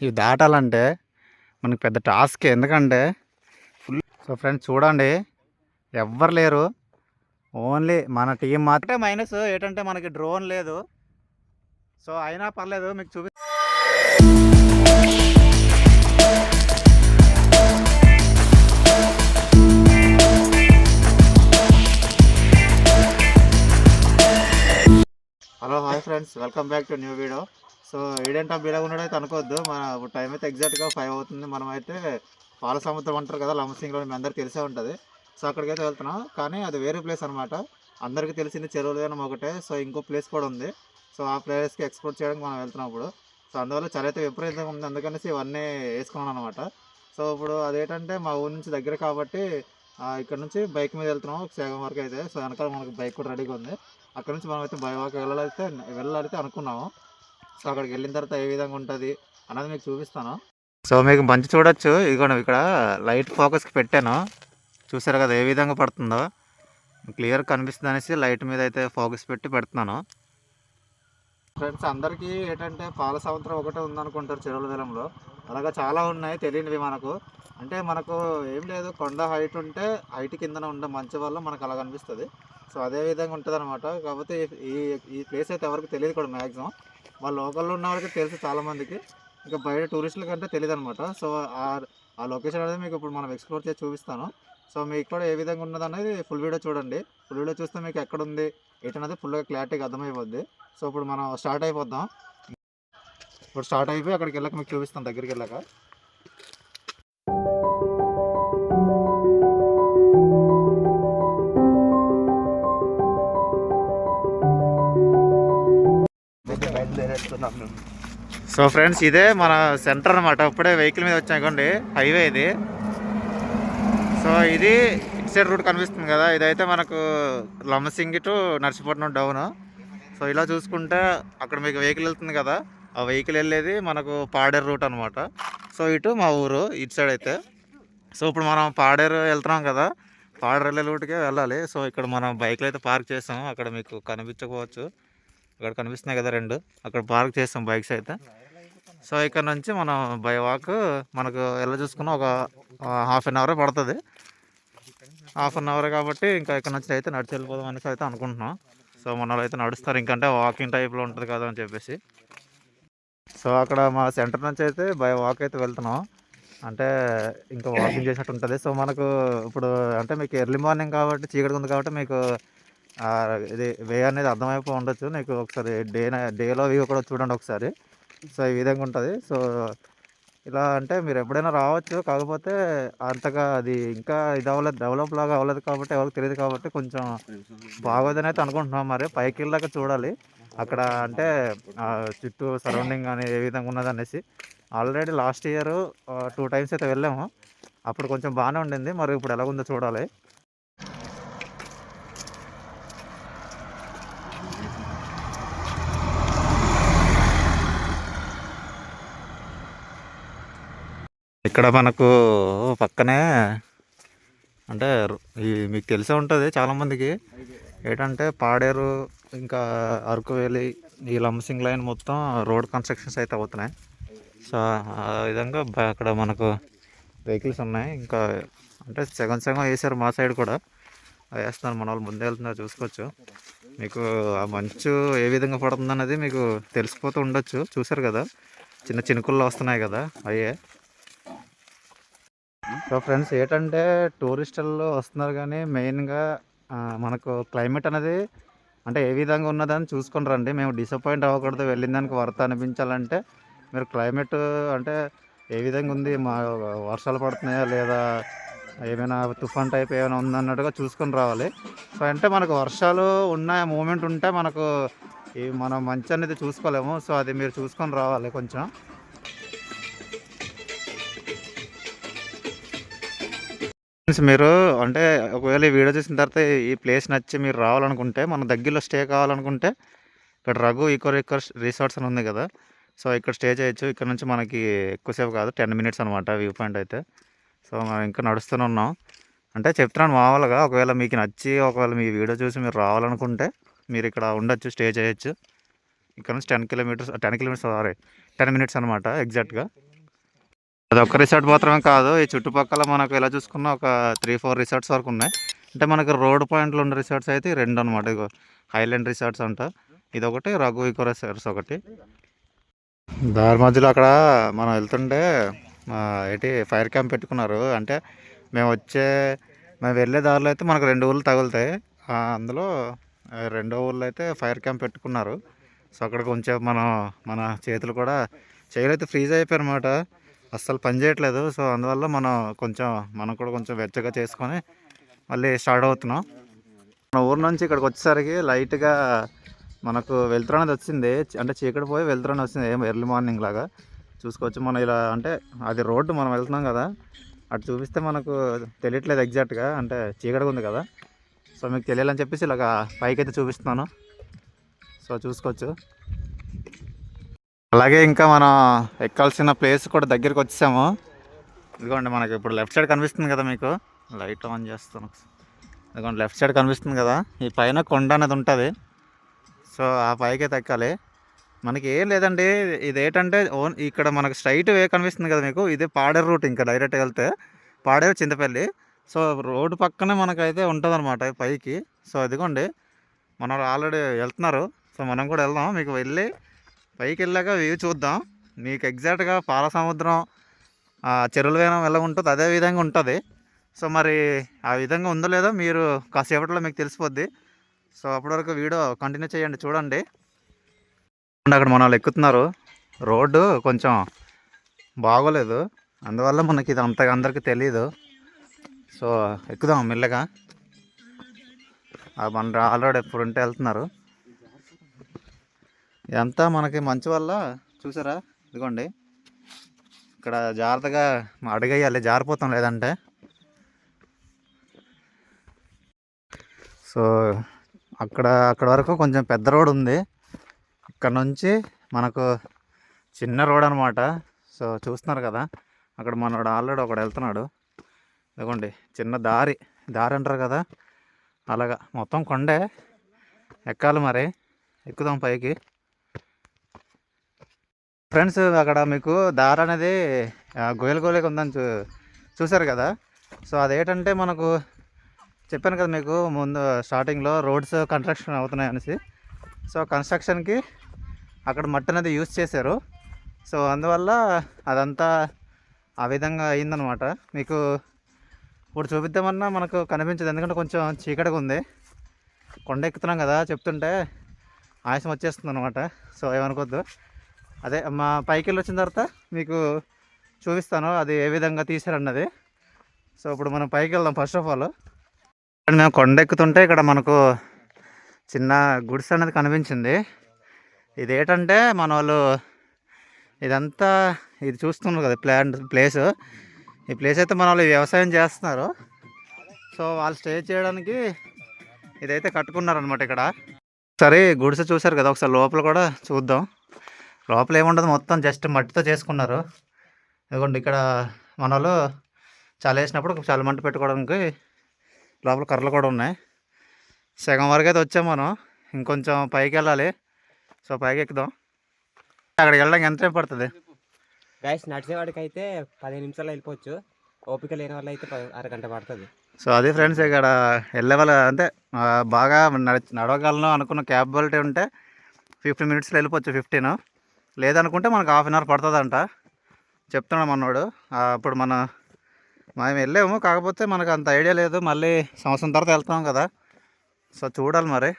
ఇవి దాటాలంటే మనకి పెద్ద టాస్క్. ఎందుకంటే ఫుల్ సో ఫ్రెండ్స్ చూడండి ఎవ్వరు లేరు. ఓన్లీ మన టీం మాత్రమే మైనస్ ఏంటంటే మనకి డ్రోన్ లేదు. సో అయినా పర్లేదు మీకు చూపి hello hi friends. Welcome back to new video. So ఈడేంటా బీడగా ఉన్నాడైతే అనుకోవద్దు. మన టైం అయితే ఎగ్జాక్ట్గా ఫైవ్ అవుతుంది. మనం అయితే పాల సముద్రం అంటారు కదా లంబసింగ్లో మీ అందరికీ తెలిసే ఉంటుంది. సో అక్కడికి అయితే వెళ్తున్నాం. కానీ అది వేరే ప్లేస్ అనమాట అందరికీ తెలిసింది చెరువులు కానీ ఒకటే. సో ఇంకో ప్లేస్ కూడా ఉంది. సో ఆ ప్లేస్కి ఎక్స్ప్లోర్ చేయడానికి మనం వెళ్తున్నాం ఇప్పుడు. సో అందువల్ల చలి అయితే విపరీతంగా ఉంది. అందుకనేసి ఇవన్నీ వేసుకున్నాను అనమాట సో ఇప్పుడు అదేంటంటే మా ఊరి నుంచి దగ్గర కాబట్టి ఇక్కడ నుంచి బైక్ మీద వెళ్తున్నాం. సగం వరకు అయితే. సో వెనకాల మనకి బైక్ కూడా రెడీగా ఉంది. అక్కడ నుంచి మనం అయితే బైవాక్ వెళ్ళాలైతే వెళ్ళాలైతే అనుకున్నాము. సో అక్కడికి వెళ్ళిన తర్వాత ఏ విధంగా ఉంటుంది అన్నది మీకు చూపిస్తాను. సో మీకు మంచి చూడొచ్చు. ఇదిగోండి ఇక్కడ లైట్ ఫోకస్కి పెట్టాను. చూసారు కదా ఏ విధంగా పడుతుందో? క్లియర్ కనిపిస్తుంది అనేసి లైట్ మీద అయితే ఫోకస్ పెట్టి పెడుతున్నాను. ఫ్రెండ్స్ అందరికీ ఏంటంటే పాల సంవత్సరం ఒకటే ఉందనుకుంటారు చెరువుల వేలంలో. అలాగా చాలా ఉన్నాయి తెలియనివి మనకు. అంటే మనకు ఏం లేదు కొండ హైట్ ఉంటే హైట్ కిందన ఉండే మంచి వల్ల మనకు అలా కనిపిస్తుంది. సో అదే విధంగా ఉంటుంది అనమాట కాకపోతే ఈ ఈ ప్లేస్ అయితే ఎవరికి తెలియదు కూడా మ్యాక్సిమం మా లోకల్లో ఉన్న వాళ్ళకి తెలుసు చాలామందికి ఇంకా బయట టూరిస్టుల కంటే తెలియదు అనమాట సో ఆ ఆ లొకేషన్ అనేది మీకు ఇప్పుడు మనం ఎక్స్ప్లోర్ చేసి చూపిస్తాను. సో మీకు కూడా ఏ విధంగా ఉన్నది అనేది ఫుల్ వీడియో చూడండి. ఫుల్ వీడియో చూస్తే మీకు ఎక్కడ ఉంది ఏంటనేది ఫుల్గా క్లారిటీగా అర్థమైపోద్ది. సో ఇప్పుడు మనం స్టార్ట్ అయిపోద్దాం. ఇప్పుడు స్టార్ట్ అయిపోయి అక్కడికి వెళ్ళక మీకు చూపిస్తాం దగ్గరికి వెళ్ళాక. సో ఫ్రెండ్స్ ఇదే మన సెంటర్ అనమాట ఇప్పుడే వెహికల్ మీద వచ్చాకండి హైవే ఇది. సో ఇది ఇటు సైడ్ రూట్ కనిపిస్తుంది కదా. ఇదైతే మనకు Lambasingi to Narsipatnam down. So ఇలా చూసుకుంటే అక్కడ మీకు వెహికల్ వెళ్తుంది కదా. ఆ వెహికల్ వెళ్ళేది మనకు పాడేరు రూట్ అనమాట సో ఇటు మా ఊరు ఇటు సైడ్ అయితే. సో ఇప్పుడు మనం పాడేరు వెళ్తున్నాం కదా. పాడేరు వెళ్ళే రూట్కే వెళ్ళాలి. సో ఇక్కడ మనం బైక్లు అయితే పార్క్ చేసాం. అక్కడ మీకు కనిపించకపోవచ్చు. అక్కడ కనిపిస్తున్నాయి కదా రెండు. అక్కడ పార్క్ చేస్తాం బైక్స్ అయితే. సో ఇక్కడ నుంచి మనం బై వాక్ మనకు ఎలా చూసుకున్నా ఒక హాఫ్ అన్ అవర్ పడుతుంది. హాఫ్ అన్ అవర్ కాబట్టి ఇంకా ఇక్కడ నుంచి అయితే నడిచి వెళ్ళిపోదాం అనేసి అయితే అనుకుంటున్నాం. సో మన అయితే నడుస్తారు. ఇంకంటే వాకింగ్ టైప్లో ఉంటుంది కదా అని చెప్పేసి. సో అక్కడ మా సెంటర్ నుంచి అయితే బై వాక్ అయితే వెళ్తున్నాం. అంటే ఇంకా వాకింగ్ చేసినట్టు ఉంటుంది. సో మనకు ఇప్పుడు అంటే మీకు ఎర్లీ మార్నింగ్ కాబట్టి చీకటి ఉంది కాబట్టి మీకు ఇది వే అనేది అర్థమైపో ఉండొచ్చు. నీకు ఒకసారి డే డేలో వ్యూ కూడా చూడండి ఒకసారి. సో ఈ విధంగా ఉంటుంది. సో ఇలా అంటే మీరు ఎప్పుడైనా రావచ్చు. కాకపోతే అంతగా అది ఇంకా ఇది అవ్వలేదు డెవలప్ లాగా అవ్వలేదు కాబట్టి ఎవరికి తెలియదు కాబట్టి కొంచెం బాగోదని అయితే అనుకుంటున్నాం. మరి పైకి వెళ్ళాక చూడాలి. అక్కడ అంటే చుట్టూ సరౌండింగ్ అని ఏ విధంగా ఉన్నది అనేసి. Already last year two times అయితే వెళ్ళాము. అప్పుడు కొంచెం బాగానే ఉండింది. మరి ఇప్పుడు ఎలా ఉందో చూడాలి. ఇక్కడ మనకు పక్కనే అంటే ఈ మీకు తెలిసే ఉంటుంది చాలామందికి. ఏంటంటే పాడేరు ఇంకా అరకు వ్యాలీ ఈ లంసింగ్ లైన్ మొత్తం రోడ్ కన్స్ట్రక్షన్స్ అయితే అవుతున్నాయి. సో ఆ విధంగా అక్కడ మనకు వెహికల్స్ ఉన్నాయి. ఇంకా అంటే సగం సగం వేసారు మా సైడ్ కూడా. అవి వేస్తున్నారు మన వాళ్ళు ముందే వెళ్తున్నారు చూసుకోవచ్చు. మీకు ఆ మంచు ఏ విధంగా పడుతుంది అనేది మీకు తెలిసిపోతూ ఉండొచ్చు. చూసారు కదా? చిన్న చినుకుల్లో వస్తున్నాయి కదా? అయ్యే. సో ఫ్రెండ్స్ ఏంటంటే టూరిస్టుల్లో వస్తున్నారు కానీ మెయిన్గా మనకు క్లైమేట్ అనేది అంటే ఏ విధంగా ఉన్నదని చూసుకొని రండి. మేము డిసప్పాయింట్ అవ్వకూడదు వెళ్ళిన దానికి వర్త అనిపించాలంటే మీరు క్లైమేట్ అంటే ఏ విధంగా ఉంది మా వర్షాలు పడుతున్నాయా లేదా ఏమైనా తుఫాన్ టైప్ ఏమైనా ఉందన్నట్టుగా చూసుకొని రావాలి. సో అంటే మనకు వర్షాలు ఉన్న మూమెంట్ ఉంటే మనకు ఈ మనం మంచి అనేది చూసుకోలేము. సో అది మీరు చూసుకొని రావాలి కొంచెం. ఫ్రెండ్స్ మీరు అంటే ఒకవేళ ఈ వీడియో చూసిన తర్వాత ఈ ప్లేస్ నచ్చి మీరు రావాలనుకుంటే మన దగ్గరలో స్టే కావాలనుకుంటే ఇక్కడ రఘు ఈకో ఈకో రిసార్ట్స్ అని ఉంది కదా. సో ఇక్కడ స్టే చేయొచ్చు. ఇక్కడ నుంచి మనకి ఎక్కువసేపు కాదు టెన్ మినిట్స్ అనమాట వ్యూ పాయింట్ అయితే. సో మనం ఇంకా నడుస్తూనే ఉన్నాం. అంటే చెప్తున్నాను మామూలుగా ఒకవేళ మీకు నచ్చి ఒకవేళ మీ వీడియో చూసి మీరు రావాలనుకుంటే మీరు ఇక్కడ ఉండొచ్చు స్టే చేయొచ్చు. ఇక్కడ నుంచి ten kilometres ten kilometres sorry ten minutes అనమాట ఎగ్జాక్ట్గా. అది ఒక్క రిసార్ట్ మాత్రమే కాదు ఈ చుట్టుపక్కల మనకు ఇలా చూసుకున్న ఒక త్రీ ఫోర్ రిసార్ట్స్ వరకు ఉన్నాయి. అంటే మనకి రోడ్ పాయింట్లు ఉన్న రిసార్ట్స్ అయితే రెండు అనమాట ఇగో హైలాండ్ రిసార్ట్స్ అంట. ఇది ఒకటి రఘు ఈకో రిసార్ట్స్ ఒకటి. దారి మధ్యలో అక్కడ మనం వెళ్తుంటే ఏంటి ఫైర్ క్యాంప్ పెట్టుకున్నారు. అంటే మేము వచ్చే మేము వెళ్ళే దారిలో అయితే మనకు రెండు ఊళ్ళు తగులుతాయి. అందులో రెండో ఊళ్ళో అయితే ఫైర్ క్యాంప్ పెట్టుకున్నారు. సో అక్కడ కొంచెం మనం మన చేతులు కూడా చేయలైతే అయితే ఫ్రీజ్ అయిపోయాయి అనమాట అస్సలు పనిచేయట్లేదు సో అందువల్ల మనం కొంచెం మనం కూడా కొంచెం వెచ్చగా చేసుకొని మళ్ళీ స్టార్ట్ అవుతున్నాం. మన ఊరు నుంచి ఇక్కడికి వచ్చేసరికి లైట్గా మనకు వెళ్తురు అనేది వచ్చింది. అంటే చీకటి పోయి వెళ్తురు వచ్చింది. ఏం ఎర్లీ మార్నింగ్ లాగా. చూసుకోవచ్చు మనం ఇలా అంటే అది రోడ్డు మనం వెళ్తున్నాం కదా. అటు చూపిస్తే మనకు తెలియట్లేదు ఎగ్జాక్ట్గా. అంటే చీకటిగా ఉంది కదా. సో మీకు తెలియాలని చెప్పేసి ఇలాగ పైకి అయితే చూపిస్తున్నాను. సో చూసుకోవచ్చు. అలాగే ఇంకా మనం ఎక్కాల్సిన ప్లేస్ కూడా దగ్గరికి వచ్చేసాము. ఇదిగోండి మనకి ఇప్పుడు లెఫ్ట్ సైడ్ కనిపిస్తుంది కదా మీకు. లైట్ ఆన్ చేస్తాను ఇదిగోండి లెఫ్ట్ సైడ్ కనిపిస్తుంది కదా. ఈ పైన కొండ అనేది ఉంటుంది. సో ఆ పైకి అయితే ఎక్కాలి మనకి ఏం లేదండి. ఇది ఏంటంటే ఓన్ ఇక్కడ మనకు స్ట్రైట్ వే కనిపిస్తుంది కదా మీకు. ఇది పాడేరు రూట్ ఇంకా డైరెక్ట్గా వెళ్తే. పాడేరు చింతపల్లి. సో రోడ్డు పక్కనే మనకైతే ఉంటుంది అనమాట పైకి. సో ఇదిగోండి. మన ఆల్రెడీ వెళ్తున్నారు. సో మనం కూడా వెళ్దాం. మీకు వెళ్ళి పైకి వెళ్ళాక వ్యూ చూద్దాం. మీకు ఎగ్జాక్ట్గా పాల సముద్రం చెరువుల వేనం ఎలా ఉంటుందో అదే విధంగా ఉంటుంది. సో మరి ఆ విధంగా ఉందో లేదో మీరు కాసేపట్లో మీకు తెలిసిపోద్ది. సో అప్పటివరకు వీడియో కంటిన్యూ చేయండి చూడండి. అక్కడ మన వాళ్ళు ఎక్కుతున్నారు. రోడ్డు కొంచెం బాగోలేదు. అందువల్ల మనకి ఇది అంతగా అందరికీ తెలియదు సో ఎక్కుదాం మెల్లగా. ఆ మన ఆల్రెడీ ఎప్పుడు ఉంటే వెళ్తున్నారు. ఇదంతా మనకి మంచి వల్ల చూసారా? ఇదిగోండి. ఇక్కడ జాగ్రత్తగా అడిగేయాలి. జారిపోతాం లేదంటే. సో అక్కడ అక్కడ వరకు కొంచెం పెద్ద రోడ్ ఉంది. ఇక్కడ నుంచి మనకు చిన్న రోడ్ అనమాట సో చూస్తున్నారు కదా? అక్కడ మనోడు ఆల్రెడీ ఒకడు వెళ్తున్నాడు. ఇదిగోండి. చిన్న దారి. దారి అంటారు కదా? అలాగా. మొత్తం కొండే. ఎక్కాలి మరి. ఎక్కుదాం పైకి. ఫ్రెండ్స్ అక్కడ మీకు దార అనేది ఆ, గోయలకి ఉందని చూ చూసారు కదా. సో అదేంటంటే మనకు చెప్పాను కదా మీకు ముందు స్టార్టింగ్లో రోడ్స్ కన్స్ట్రక్షన్ అవుతున్నాయి అనేసి. సో కన్స్ట్రక్షన్కి అక్కడ మట్టి అనేది యూస్ చేశారు. సో అందువల్ల అదంతా ఆ విధంగా అయిందనమాట మీకు ఇప్పుడు చూపిద్దామన్నా మనకు కనిపించదు. ఎందుకంటే కొంచెం చీకటిగా ఉంది. కొండ ఎక్కుతున్నాం కదా చెప్తుంటే ఆయాసం వచ్చేస్తుంది అనమాట సో ఏమనుకోద్దు అదే మా పైకి వెళ్ళి వచ్చిన తర్వాత మీకు చూపిస్తాను అది ఏ విధంగా తీసారన్నది సో ఇప్పుడు మనం పైకి వెళ్దాం ఫస్ట్ ఆఫ్ ఆల్. మేము కొండ ఎక్కుతుంటే ఇక్కడ మనకు చిన్న గుడిసె అనేది కనిపించింది. ఇది ఏంటంటే మన వాళ్ళు ఇదంతా ఇది చూస్తున్నారు కదా ప్లాన్ ప్లేస్. ఈ ప్లేస్ అయితే మన వాళ్ళు వ్యవసాయం చేస్తున్నారు. సో వాళ్ళు స్టే చేయడానికి ఇదైతే కట్టుకున్నారనమాట ఇక్కడ. సరే గుడిసె చూసారు కదా ఒకసారి లోపల కూడా చూద్దాం. లోపల ఏముండదు మొత్తం జస్ట్ మట్టితో చేసుకున్నారు. ఇదిగోండి ఇక్కడ మన వాళ్ళు చలి వేసినప్పుడు చలి మంట పెట్టుకోవడానికి లోపల కర్రలు కూడా ఉన్నాయి. సగం వరకు అయితే వచ్చాం మనం. ఇంకొంచెం పైకి వెళ్ళాలి. సో పైకి ఎక్కుదాం. అక్కడికి వెళ్ళడానికి ఎంత టైం పడుతుంది? గైస్ నడిచేవాడికి అయితే పదిహేను నిమిషాలు వెళ్ళిపోవచ్చు. ఓపిక లేని వాళ్ళు అయితే అరగంట పడుతుంది. సో అది ఫ్రెండ్స్ ఇక్కడ వెళ్ళే వాళ్ళ అంటే బాగా నడ నడవగలను అనుకున్న క్యాపబిలిటీ ఉంటే ఫిఫ్టీన్ మినిట్స్లో వెళ్ళిపోవచ్చు ఫిఫ్టీన్ లేదనుకుంటే మనకు హాఫ్ అన్ అవర్ పడుతుందంట. చెప్తున్నాడు మనోడు. అప్పుడు మన మేము వెళ్ళాము. కాకపోతే మనకు అంత ఐడియా లేదు. మళ్ళీ సంవత్సరం తర్వాత వెళ్తున్నాం కదా. సో చూడాలి మరి.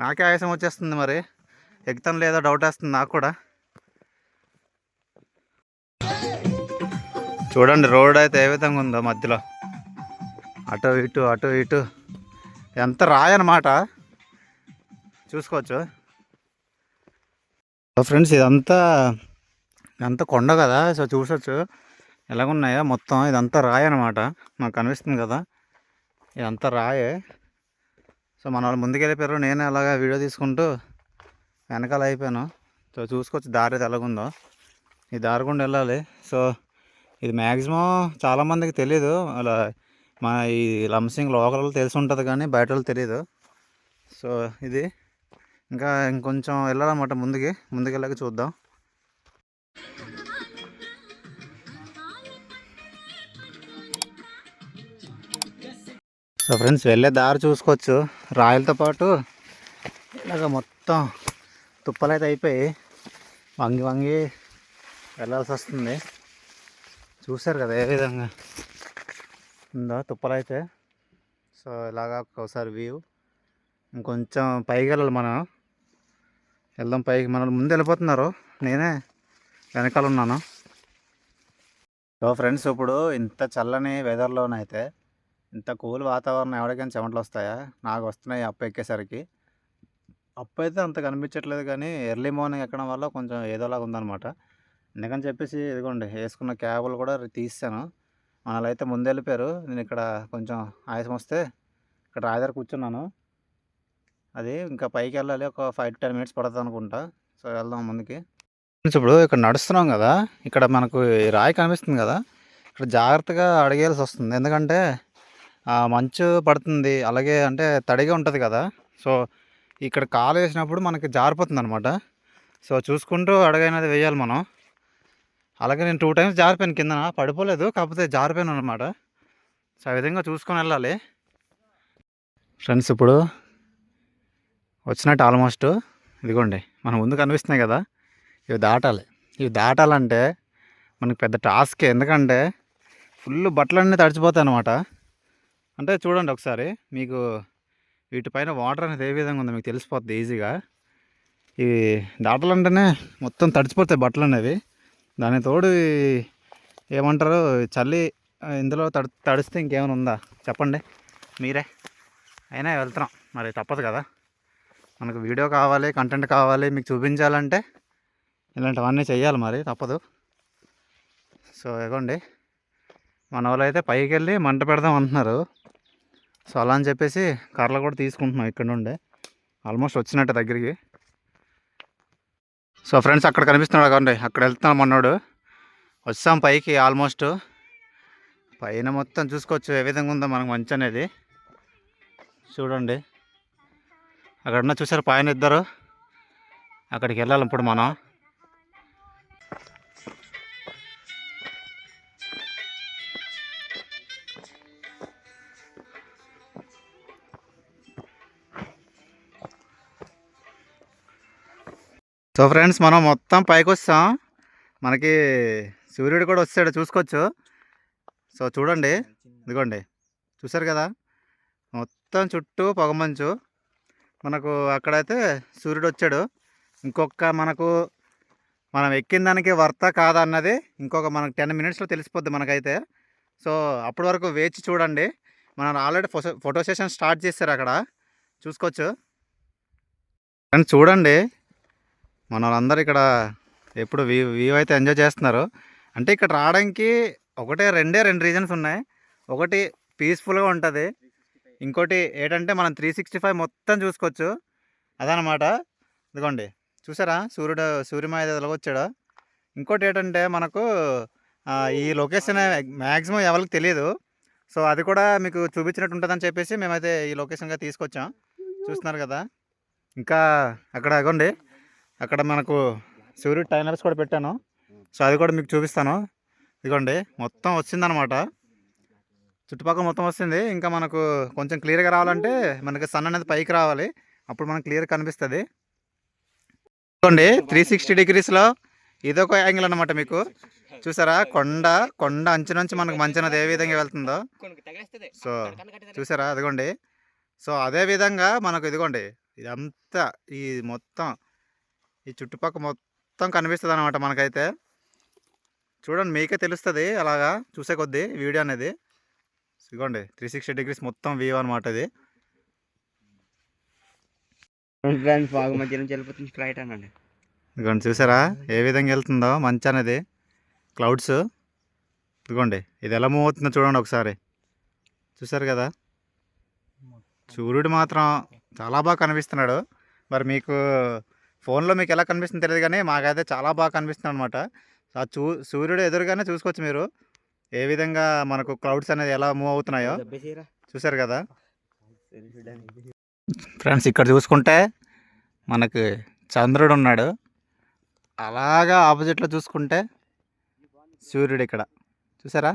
నాకే ఆయాసం వచ్చేస్తుంది మరి. ఎగ్తాను లేదో డౌట్ వేస్తుంది నాకు కూడా. చూడండి రోడ్ అయితే ఏ విధంగా ఉందో మధ్యలో. అటు ఇటు అటు ఇటు. ఎంత రాయనమాట చూసుకోవచ్చు. ఫ్రెండ్స్ ఇదంతా ఇదంతా కొండ కదా సో చూసొచ్చు. ఎలాగున్నాయో మొత్తం ఇదంతా రాయి అనమాట నాకు కనిపిస్తుంది కదా ఇదంతా రాయే. సో మన వాళ్ళు ముందుకెళ్ళిపోయారు నేను అలాగా వీడియో తీసుకుంటూ వెనకాల అయిపోయాను. సో చూసుకోవచ్చు దారి అయితే ఎలాగుందో. ఈ దారి గుండా వెళ్ళాలి. సో ఇది మ్యాక్సిమం చాలామందికి తెలియదు అలా మా ఈ లంసింగ్ లోకల్ వాళ్ళు తెలిసి ఉంటుంది కానీ బయట తెలియదు సో ఇది ఇంకా ఇంకొంచెం వెళ్ళాలన్నమాట ముందుకి. ముందుకెళ్ళాక చూద్దాం. సో ఫ్రెండ్స్ వెళ్ళే దారి చూసుకోవచ్చు. రాయలతో పాటు ఇలాగ మొత్తం తుప్పలైతే అయిపోయి వంగి వంగి వెళ్ళాల్సి వస్తుంది. చూశారు కదా ఏ విధంగా ఉందో తుప్పలైతే. సో ఇలాగ ఒకసారి వ్యూ. ఇంకొంచెం పైకి వెళ్ళాలి మనం. వెళ్దాం పైకి. మనల్ని ముందు వెళ్ళిపోతున్నారు. నేనే వెనకాల ఉన్నాను. సో ఫ్రెండ్స్ ఇప్పుడు ఇంత చల్లని వెదర్లోనైతే ఇంత కూల్ వాతావరణం ఎవరికైనా చెమటలు వస్తాయా? నాకు వస్తున్నాయి అప్పు ఎక్కేసరికి. అప్పు అయితే అంత కనిపించట్లేదు కానీ ఎర్లీ మార్నింగ్ ఎక్కడం వల్ల కొంచెం ఏదోలాగా ఉందన్నమాట. ఎందుకని చెప్పేసి ఇదిగోండి వేసుకున్న క్యాబులు కూడా తీసాను మనలో అయితే ముందు వెళ్ళిపోయారు. నేను ఇక్కడ కొంచెం ఆయాసం వస్తే ఇక్కడ రాయదారి కూర్చున్నాను. అది ఇంకా పైకి వెళ్ళాలి ఒక ఫైవ్ టెన్ మినిట్స్ పడుతుంది అనుకుంటా. సో వెళ్దాం ముందుకి. ఇప్పుడు ఇక్కడ నడుస్తున్నాం కదా. ఇక్కడ మనకు రాయి కనిపిస్తుంది కదా. ఇక్కడ జాగ్రత్తగా అడిగేయాల్సి వస్తుంది. ఎందుకంటే మంచు పడుతుంది. అలాగే అంటే తడిగా ఉంటుంది కదా. సో ఇక్కడ కాలు వేసినప్పుడు మనకి జారిపోతుంది అనమాట సో చూసుకుంటూ అడగైనది వేయాలి మనం. అలాగే నేను టూ టైమ్స్ జారిపోయాను. కిందన పడిపోలేదు. కాకపోతే జారిపోయాను అనమాట సో ఆ విధంగా చూసుకొని వెళ్ళాలి. ఫ్రెండ్స్ ఇప్పుడు వచ్చినట్టు ఆల్మోస్ట్ ఇదిగోండి మన ముందు కనిపిస్తున్నాయి కదా ఇవి దాటాలి. ఇవి దాటాలంటే మనకి పెద్ద టాస్క్ ఎందుకంటే ఫుల్ బట్టలన్నీ తడిచిపోతాయి అనమాట అంటే చూడండి ఒకసారి మీకు వీటిపైన వాటర్ అనేది ఏ విధంగా ఉందో మీకు తెలిసిపోతుంది ఈజీగా ఇవి దాటాలంటేనే మొత్తం తడిచిపోతాయి బట్టలు అనేవి. దాని తోడు ఏమంటారు చలి ఇందులో తడి తడిస్తే ఇంకేమైనా ఉందా? చెప్పండి. మీరే. అయినా వెళ్తున్నాం. మరి తప్పదు కదా. మనకు వీడియో కావాలి కంటెంట్ కావాలి మీకు చూపించాలంటే ఇలాంటివన్నీ చేయాలి మరి తప్పదు. సో ఇగోండి మన వాళ్ళు అయితే పైకి వెళ్ళి మంట పెడదాం అంటున్నారు. సో అలా అని చెప్పేసి కర్రలు కూడా తీసుకుంటున్నాం ఇక్కడ నుండి. ఆల్మోస్ట్ వచ్చినట్టు దగ్గరికి. సో ఫ్రెండ్స్ అక్కడ కనిపిస్తున్నాడు కావండి అక్కడ వెళ్తున్నాం మన్నోడు. వచ్చాం పైకి ఆల్మోస్ట్. పైన మొత్తం చూసుకోవచ్చు ఏ విధంగా ఉందో మనకు మంచి అనేది చూడండి. అక్కడ ఉన్న చూసారు పైన ఇద్దరు. అక్కడికి వెళ్ళాలి ఇప్పుడు మనం. సో ఫ్రెండ్స్ మనం మొత్తం పైకి వస్తాం మనకి సూర్యుడు కూడా వస్తాడు చూసుకోవచ్చు. సో చూడండి ఇదిగోండి చూసారు కదా? మొత్తం చుట్టూ పొగమంచు. మనకు అక్కడైతే సూర్యుడు వచ్చాడు ఇంకొక మనకు మనం ఎక్కిన దానికి వర్త కాదా అన్నది ఇంకొక మనకు టెన్ మినిట్స్లో తెలిసిపోద్ది మనకైతే. సో అప్పటి వరకు వేచి చూడండి. మనం already photo photo session start చేశారు అక్కడ. చూసుకోవచ్చు. ఫ్రెండ్స్ చూడండి. మన వాళ్ళందరూ ఇక్కడ ఎప్పుడు వ్యూ వ్యూ అయితే ఎంజాయ్ చేస్తున్నారు. అంటే ఇక్కడ రావడానికి ఒకటే రెండే రెండు రీజన్స్ ఉన్నాయి. ఒకటి పీస్ఫుల్గా ఉంటుంది. ఇంకోటి ఏంటంటే మనం త్రీ సిక్స్టీ ఫైవ్ మొత్తం చూసుకోవచ్చు. అదనమాట. ఇదిగోండి. చూసారా? సూర్యుడు సూర్యమాయ వచ్చాడు. ఇంకోటి ఏంటంటే మనకు ఈ లొకేషన్ మ్యాక్సిమం ఎవరికి తెలియదు సో అది కూడా మీకు చూపించినట్టు ఉంటుందని చెప్పేసి మేమైతే ఈ లొకేషన్గా తీసుకొచ్చాం. చూస్తున్నారు కదా? ఇంకా అక్కడ ఇగోండి అక్కడ మనకు సూర్యుడు టైనర్స్ కూడా పెట్టాను. సో అది కూడా మీకు చూపిస్తాను. ఇదిగోండి. మొత్తం వచ్చిందనమాట. చుట్టుపక్కల మొత్తం వస్తుంది. ఇంకా మనకు కొంచెం క్లియర్గా రావాలంటే మనకి సన్ అనేది పైకి రావాలి. అప్పుడు మనకు క్లియర్ కనిపిస్తుంది. చూడండి త్రీ సిక్స్టీ డిగ్రీస్లో ఇదొక యాంగిల్ అనమాట మీకు. చూసారా? కొండ కొండ అంచు నుంచి మనకు మంచినది ఏ విధంగా వెళ్తుందో. సో చూసారా? అదిగోండి. సో అదే విధంగా మనకు ఇదిగోండి ఇదంతా ఈ మొత్తం ఈ చుట్టుపక్కల మొత్తం కనిపిస్తుంది అనమాట మనకైతే. చూడండి మీకే తెలుస్తుంది అలాగా చూసే కొద్దీ వీడియో అనేది. ఇదిగోండి త్రీ సిక్స్టీ డిగ్రీస్ మొత్తం వ్యూ అనమాట ఇది. ఫ్రెండ్స్ బాగా మధ్య నుంచి వెళ్ళిపోతుంది ఫ్లైట్ అనండి. ఇదిగోండి చూసారా? ఏ విధంగా వెళ్తుందో మంచి అనేది. క్లౌడ్స్ ఇదిగోండి ఇది ఎలా మూవ్ అవుతుందో చూడండి ఒకసారి. చూసారు కదా? సూర్యుడు మాత్రం చాలా బాగా కనిపిస్తున్నాడు. మరి మీకు ఫోన్లో మీకు ఎలా కనిపిస్తుందో తెలియదు కానీ మాకైతే చాలా బాగా కనిపిస్తుంది అనమాట ఆ చూ సూర్యుడు ఎదురుగానే చూసుకోవచ్చు మీరు. ఏ విధంగా మనకు క్లౌడ్స్ అనేది ఎలా మూవ్ అవుతున్నాయో చూసారు కదా? ఫ్రెండ్స్ ఇక్కడ చూసుకుంటే మనకి చంద్రుడు ఉన్నాడు. అలాగా ఆపోజిట్లో చూసుకుంటే సూర్యుడు ఇక్కడ. చూసారా?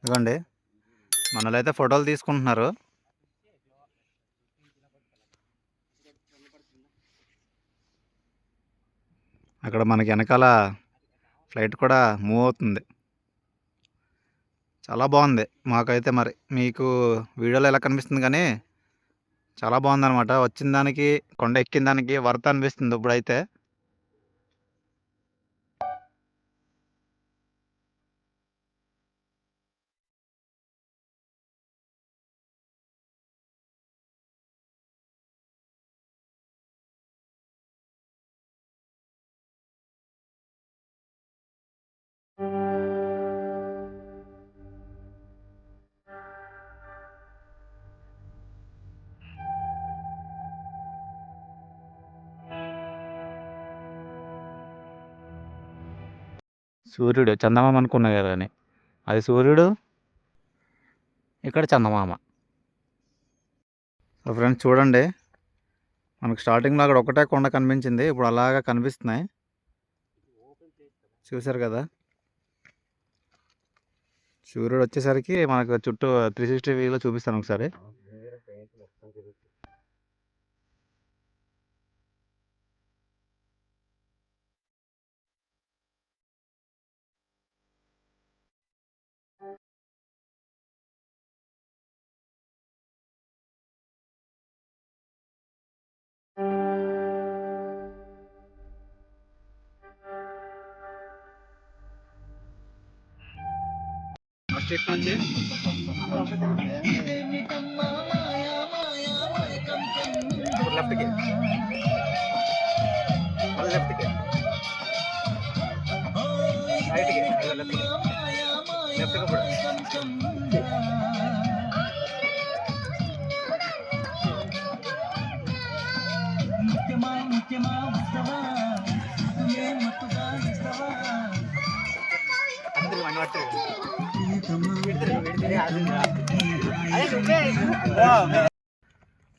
ఇదిగోండి. మనలో అయితే ఫోటోలు తీసుకుంటున్నారు. అక్కడ మనకి వెనకాల ఫ్లైట్ కూడా మూవ్ అవుతుంది. చాలా బాగుంది. మాకైతే మరి మీకు వీడియోలో ఎలా కనిపిస్తుంది కానీ చాలా బాగుందనమాట వచ్చిన దానికి కొండ ఎక్కిన దానికి వర్త్ అనిపిస్తుంది ఇప్పుడైతే. సూర్యుడు చందమామ అనుకున్నా కదా అని. అది సూర్యుడు ఇక్కడ చందమామ. సో ఫ్రెండ్స్ చూడండి మనకు స్టార్టింగ్లో అక్కడ ఒకటే కొండ కనిపించింది ఇప్పుడు అలాగా కనిపిస్తున్నాయి. చూశారు కదా? సూర్యుడు వచ్చేసరికి మనకు చుట్టూ త్రీ సిక్స్టీ వీలో చూపిస్తాను ఒకసారి. లెఫ్ట్కి. మళ్ళీ లెఫ్ట్కి. రైట్కి. లెఫ్ట్కి. లెఫ్ట్కి కూడా.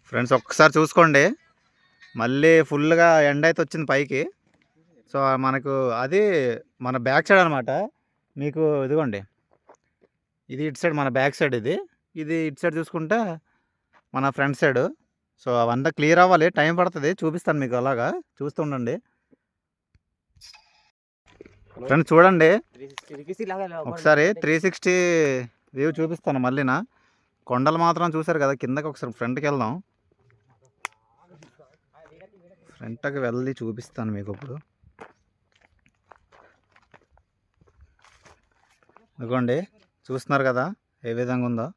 ఫ్రెండ్స్ ఒక్కసారి చూసుకోండి. మళ్ళీ ఫుల్గా ఎండ అయితే వచ్చింది పైకి. సో మనకు అది మన బ్యాక్ సైడ్ అనమాట మీకు ఇదిగోండి. ఇది ఇటు సైడ్ మన బ్యాక్ సైడ్ ఇది. ఇది ఇటు సైడ్ చూసుకుంటే మన ఫ్రంట్ సైడ్. సో అవంతా క్లియర్ అవ్వాలి. టైం పడుతుంది. చూపిస్తాను మీకు అలాగా. చూస్తూ ఉండండి. ఫ్రెండ్స్ చూడండి. ఒకసారి త్రీ సిక్స్టీ వ్యూ చూపిస్తాను మళ్ళీనా. కొండలు మాత్రం చూసారు కదా కిందకి ఒకసారి ఫ్రంట్కి వెళ్దాం. ఫ్రంట్కి వెళ్ళి చూపిస్తాను మీకు ఇప్పుడు. ఇదిగోండి చూస్తున్నారు కదా ఏ విధంగా ఉందో.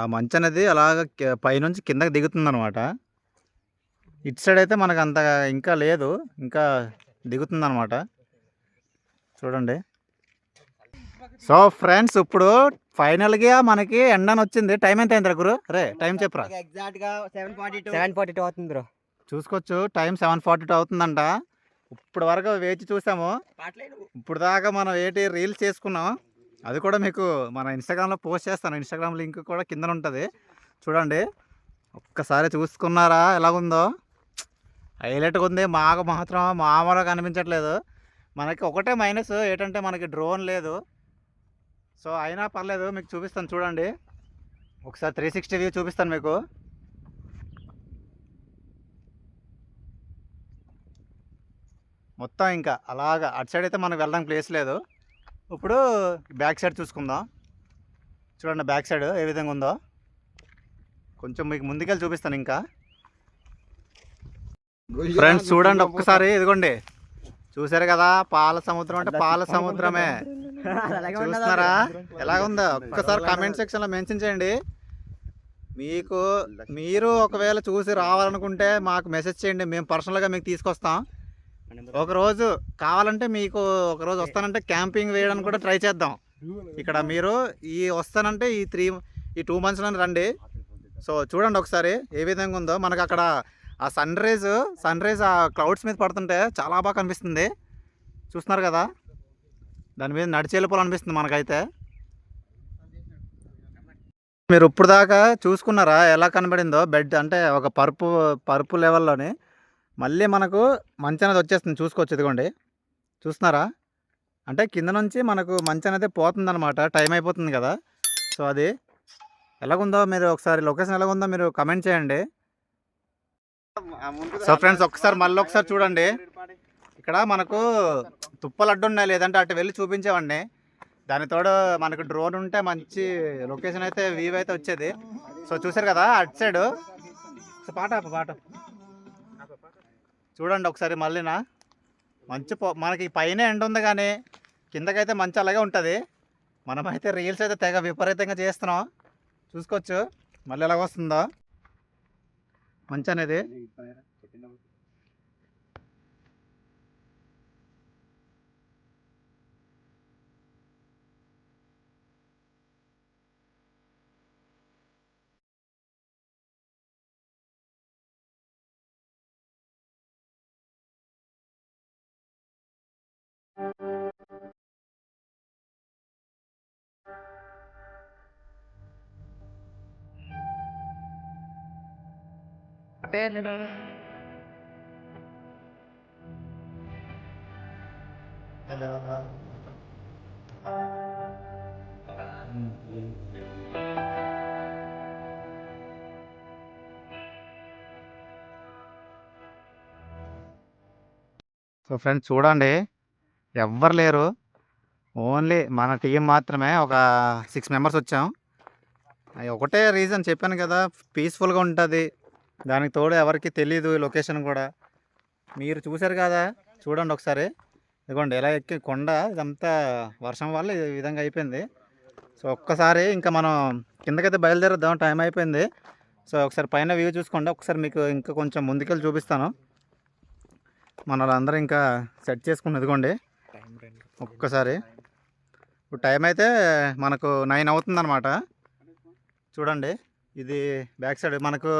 ఆ మంచు అనేది అలాగ పైనుంచి కిందకి దిగుతుంది అనమాట ఇటు సైడ్ అయితే మనకు అంత ఇంకా లేదు. ఇంకా దిగుతుంది అనమాట చూడండి. సో ఫ్రెండ్స్ ఇప్పుడు ఫైనల్గా మనకి ఎండని వచ్చింది టైం ఎంత అయింది గురు? రే టైం చెప్పరా? ఎగ్జాక్ట్గా seven forty two. Seven forty two అవుతుంది బ్రో చూసుకోవచ్చు టైం సెవెన్ ఫార్టీ టూ అవుతుందంట. ఇప్పుడు వరకు వేచి చూసాము. ఇప్పుడు దాకా మనం ఏంటి రీల్స్ చేసుకున్నాం. అది కూడా మీకు మన ఇన్స్టాగ్రామ్లో పోస్ట్ చేస్తాను. ఇన్స్టాగ్రామ్ లింక్ కూడా కింద ఉంటుంది చూడండి. ఒక్కసారి చూసుకున్నారా? ఎలాగుందో? హైలైట్గా ఉంది. మాకు మాత్రం మామూలుగా కనిపించట్లేదు. మనకి ఒకటే మైనస్ ఏంటంటే మనకి డ్రోన్ లేదు. సో అయినా పర్లేదు మీకు చూపిస్తాను చూడండి. ఒకసారి త్రీ సిక్స్టీ వ్యూ చూపిస్తాను మీకు. మొత్తం ఇంకా అలాగా అటు సైడ్ అయితే మనకు వెళ్ళడానికి ప్లేస్ లేదు. ఇప్పుడు బ్యాక్ సైడ్ చూసుకుందాం. చూడండి బ్యాక్ సైడ్ ఏ విధంగా ఉందో. కొంచెం మీకు ముందుకెళ్ళి చూపిస్తాను ఇంకా. ఫ్రెండ్స్ చూడండి ఒక్కసారి ఇదిగోండి. చూసారు కదా పాల సముద్రం అంటే పాల సముద్రమే. చూస్తున్నారా? ఎలా ఉందో ఒక్కసారి కామెంట్ సెక్షన్లో మెన్షన్ చేయండి. మీకు మీరు ఒకవేళ చూసి రావాలనుకుంటే మాకు మెసేజ్ చేయండి. మేము పర్సనల్గా మీకు తీసుకొస్తాం. ఒక రోజు కావాలంటే మీకు ఒక రోజు వస్తానంటే క్యాంపింగ్ వేయడానికి కూడా ట్రై చేద్దాం. ఇక్కడ మీరు ఈ వస్తానంటే ఈ త్రీ ఈ టూ మంత్స్లో రండి. సో చూడండి ఒకసారి ఏ విధంగా ఉందో. మనకు అక్కడ ఆ సన్ రైజ్ సన్ రైజ్ ఆ క్లౌడ్స్ మీద పడుతుంటే చాలా బాగా కనిపిస్తుంది. చూస్తున్నారు కదా? దాని మీద నడిచి వెళ్ళిపోవాలనిపిస్తుంది మనకైతే. మీరు ఇప్పుడు దాకా చూసుకున్నారా? ఎలా కనబడిందో? బెడ్ అంటే ఒక పరుపు పరుపు లెవెల్లోని. మళ్ళీ మనకు మంచి అనేది వచ్చేస్తుంది. చూసుకోవచ్చు ఇదిగోండి. చూస్తున్నారా? అంటే కింద నుంచి మనకు మంచి అనేది పోతుందన్నమాట. టైం అయిపోతుంది కదా. సో అది ఎలాగుందో మీరు ఒకసారి లొకేషన్ ఎలాగుందో మీరు కమెంట్ చేయండి. సో ఫ్రెండ్స్ ఒకసారి మళ్ళీ ఒకసారి చూడండి. ఇక్కడ మనకు తుప్పలు అడ్డు ఉన్నాయి లేదంటే అటు వెళ్ళి చూపించేవండి దాని తోడు మనకు డ్రోన్ ఉంటే మంచి లొకేషన్ అయితే వ్యూ అయితే వచ్చేది. సో చూసారు కదా అటు సైడ్. సో పాట పాట చూడండి ఒకసారి మళ్ళీనా మంచి మనకి పైన ఎండ ఉంది కానీ కిందకైతే మంచి అలాగే ఉంటుంది. మనమైతే రీల్స్ అయితే తెగ విపరీతంగా చేస్తున్నాం. చూసుకోవచ్చు. మళ్ళీ ఎలాగ వస్తుందో మంచి అనేది సో ఫ్రెండ్స్ చూడండి. ఎవ్వరు లేరు. ఓన్లీ మన టీం మాత్రమే ఒక సిక్స్ మెంబర్స్ వచ్చాం. అది ఒకటే రీజన్ చెప్పాను కదా పీస్ఫుల్గా ఉంటుంది. దానికి తోడు ఎవరికి తెలియదు లొకేషన్ కూడా. మీరు చూశారు కదా? చూడండి ఒకసారి. ఇదిగోండి ఎలా ఎక్కి కొండ ఇదంతా వర్షం వల్ల ఈ విధంగా అయిపోయింది. సో ఒక్కసారి ఇంకా మనం కిందకైతే బయలుదేరుద్దాం టైం అయిపోయింది. సో ఒకసారి పైన వ్యూ చూసుకోండి. ఒకసారి మీకు ఇంకా కొంచెం ముందుకెళ్ళి చూపిస్తాను. మన వాళ్ళందరూ ఇంకా సెట్ చేసుకుని ఇదిగోండి ఒక్కసారి. ఇప్పుడు టైం అయితే మనకు నైన్ అవుతుందన్నమాట. చూడండి ఇది బ్యాక్ సైడ్ మనకు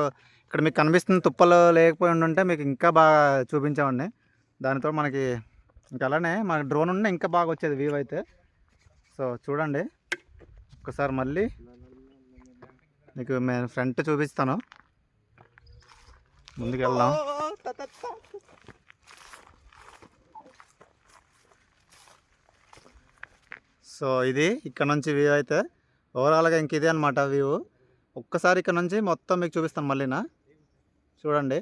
ఇక్కడ మీకు కనిపిస్తున్న తుప్పలు లేకపోయి ఉంటే మీకు ఇంకా బాగా చూపించామండి. దానితో మనకి ఇంకా అలానే మన డ్రోన్ ఉంటే ఇంకా బాగా వచ్చేది వ్యూ అయితే. సో చూడండి. ఒకసారి మళ్ళీ మీకు నేను ఫ్రంట్ చూపిస్తాను. ముందుకు వెళ్దాం సో ఇది ఇక్కడ నుంచి వ్యూ అయితే. ఓవరాల్గా ఇంక ఇదే అనమాట వ్యూ ఒక్కసారి ఇక్కడ నుంచి మొత్తం మీకు చూపిస్తాను మళ్ళీనా. చూడండి.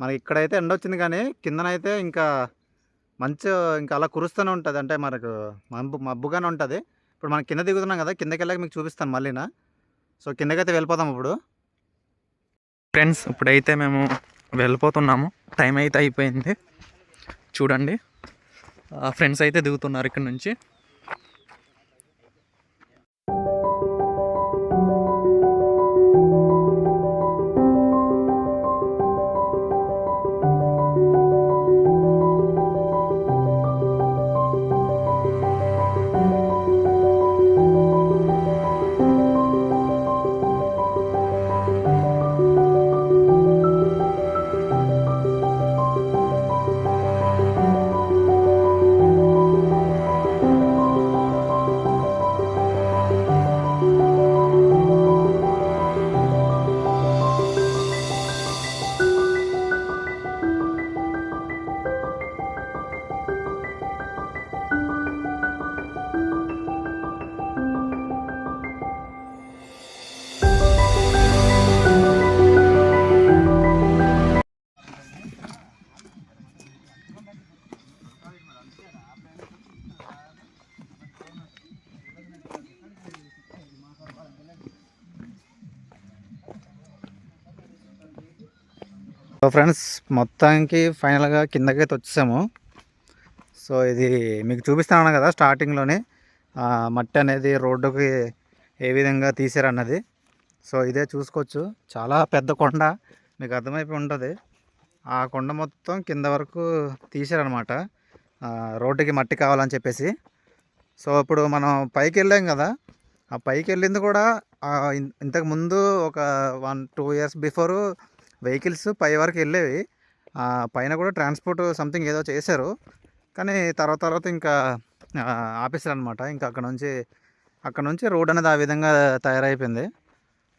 మనకి ఇక్కడైతే ఎండ వచ్చింది కానీ కిందనైతే ఇంకా మంచు ఇంకా అలా కురుస్తూనే ఉంటుంది. అంటే మనకు మబ్బు మబ్బుగానే ఉంటుంది. ఇప్పుడు మనం కింద దిగుతున్నాం కదా కిందకి వెళ్ళాక మీకు చూపిస్తాను మళ్ళీనా. సో కిందకైతే వెళ్ళిపోతాం ఇప్పుడు. ఫ్రెండ్స్ ఇప్పుడైతే మేము వెళ్ళిపోతున్నాము. టైం అయితే అయిపోయింది. చూడండి. ఫ్రెండ్స్ అయితే దిగుతున్నారు ఇక్కడ నుంచి. సో ఫ్రెండ్స్ మొత్తానికి ఫైనల్గా కిందకైతే వచ్చేసాము. సో ఇది మీకు చూపిస్తాను కదా స్టార్టింగ్లోనే మట్టి అనేది రోడ్డుకి ఏ విధంగా తీసారన్నది సో ఇదే చూసుకోవచ్చు. చాలా పెద్ద కొండ. మీకు అర్థమైపోయి ఉంటుంది. ఆ కొండ మొత్తం కింద వరకు తీసారనమాట రోడ్డుకి మట్టి కావాలని చెప్పేసి. సో ఇప్పుడు మనం పైకి వెళ్ళాం కదా. ఆ పైకి వెళ్ళింది కూడా ఇంతకుముందు ఒక one two years before vehicles పై వరకు వెళ్ళేవి. పైన కూడా ట్రాన్స్పోర్ట్ సంథింగ్ ఏదో చేశారు. కానీ తర్వాత తర్వాత ఇంకా ఆపేశారు అనమాట ఇంకా అక్కడ నుంచి అక్కడ నుంచి రోడ్ అనేది ఆ విధంగా తయారైపోయింది.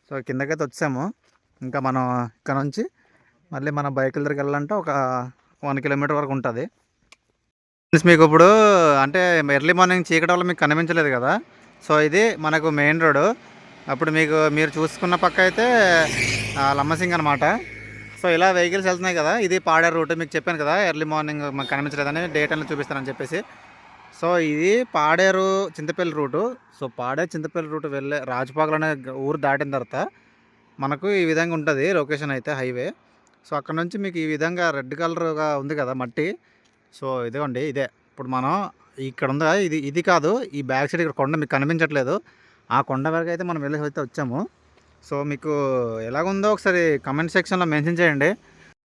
సో కిందకైతే వచ్చాము. ఇంకా మనం ఇక్కడ నుంచి మళ్ళీ మన బైకుల దగ్గరికి వెళ్ళాలంటే ఒక వన్ కిలోమీటర్ వరకు ఉంటుంది. మీకు ఇప్పుడు అంటే ఎర్లీ మార్నింగ్ చీకటి వల్ల మీకు కనిపించలేదు కదా. సో ఇది మనకు మెయిన్ రోడ్. అప్పుడు మీకు మీరు చూసుకున్న పక్క అయితే లమ్మసింగ్ అనమాట సో ఇలా వెహికల్స్ వెళ్తున్నాయి కదా ఇది పాడేరు రూట్ మీకు చెప్పాను కదా ఎర్లీ మార్నింగ్ మాకు కనిపించలేదని డే టైంలో చూపిస్తానని చెప్పేసి. సో ఇది Paderu Chintapalli route. So Paderu Chintapalli route వెళ్ళే రాజపాకలు అనే ఊరు దాటిన తర్వాత మనకు ఈ విధంగా ఉంటుంది లొకేషన్ అయితే హైవే సో అక్కడ నుంచి మీకు ఈ విధంగా రెడ్ కలర్గా ఉంది కదా మట్టి. సో ఇదిగోండి ఇదే. ఇప్పుడు మనం ఇక్కడ ఉందా ఇది ఇది కాదు ఈ బ్యాక్ సైడ్ ఇక్కడ కొండ మీకు కనిపించట్లేదు. ఆ కొండ వరకు అయితే మనం వెళ్ళి అయితే వచ్చాము. సో మీకు ఎలాగుందో ఒకసారి కమెంట్ సెక్షన్లో మెన్షన్ చేయండి.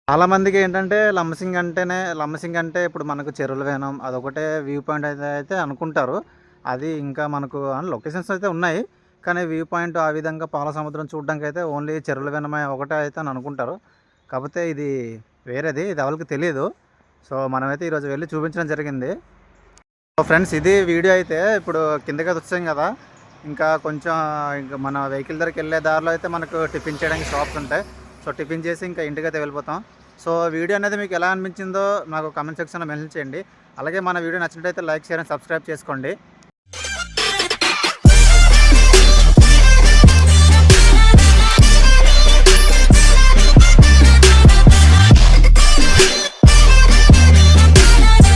చాలామందికి ఏంటంటే లంబసింగ్ అంటేనే లంబసింగ్ అంటే ఇప్పుడు మనకు చెరువుల వేనం అదొకటే వ్యూ పాయింట్ అయితే అయితే అనుకుంటారు. అది ఇంకా మనకు లొకేషన్స్ అయితే ఉన్నాయి. కానీ వ్యూ పాయింట్ ఆ విధంగా పాల సముద్రం చూడడానికి అయితే ఓన్లీ చెరువుల వెనమే ఒకటే అయితే అని అనుకుంటారు. కాకపోతే ఇది వేరేది ఇది ఎవరికి తెలియదు సో మనమైతే ఈరోజు వెళ్ళి చూపించడం జరిగింది. సో ఫ్రెండ్స్ ఇది వీడియో అయితే ఇప్పుడు కిందకి అయితే వచ్చాం కదా. ఇంకా కొంచెం ఇంకా మన వెహికల్ దగ్గరికి వెళ్ళే దారిలో అయితే మనకు టిఫిన్ చేయడానికి షాప్స్ ఉంటాయి. సో టిఫిన్ చేసి ఇంకా ఇంటికి అయితే వెళ్ళిపోతాం. సో వీడియో అనేది మీకు ఎలా అనిపించిందో నాకు కామెంట్ సెక్షన్లో మెన్షన్ చేయండి. అలాగే మన వీడియో నచ్చినట్టయితే లైక్ షేర్ అండ్ సబ్స్క్రైబ్ చేసుకోండి.